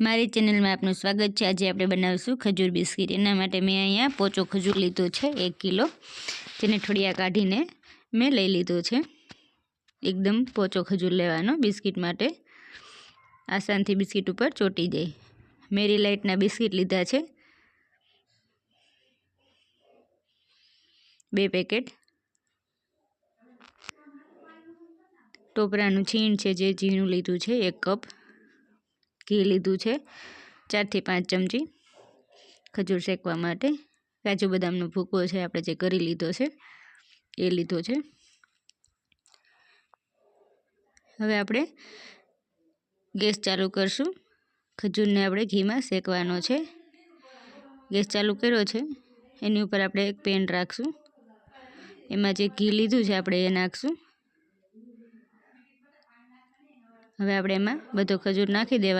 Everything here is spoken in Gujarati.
મારી ચેનલમાં આપનું સ્વાગત છે. આજે આપણે બનાવીશું ખજૂર બિસ્કિટ. એના માટે મેં અહીંયા પોચો ખજૂર લીધો છે, એક કિલો. તેને ઠળિયા કાઢીને મેં લઈ લીધો છે. એકદમ પોચો ખજૂર લેવાનો બિસ્કિટ માટે. આસાનથી બિસ્કિટ ઉપર ચોટી જાય. મેરી લાઇટના બિસ્કિટ લીધા છે. બે પેકેટ. ટોપરાનું છીણ છે, જે ઝીણું લીધું છે, એક કપ. ઘી લીધું છે, ચારથી પાંચ ચમચી ખજૂર શેકવા માટે. કાજુ બદામનો ભૂકો છે, આપણે જે કરી લીધો છે, એ લીધો છે. હવે આપણે ગેસ ચાલુ કરશું. ખજૂરને આપણે ઘીમાં શેકવાનો છે. ગેસ ચાલુ કર્યો છે, એની ઉપર આપણે એક પેન રાખશું. એમાં જે ઘી લીધું છે, આપણે એ નાખશું. હવે આપણે એમાં બધો ખજૂર નાખી દેવાનો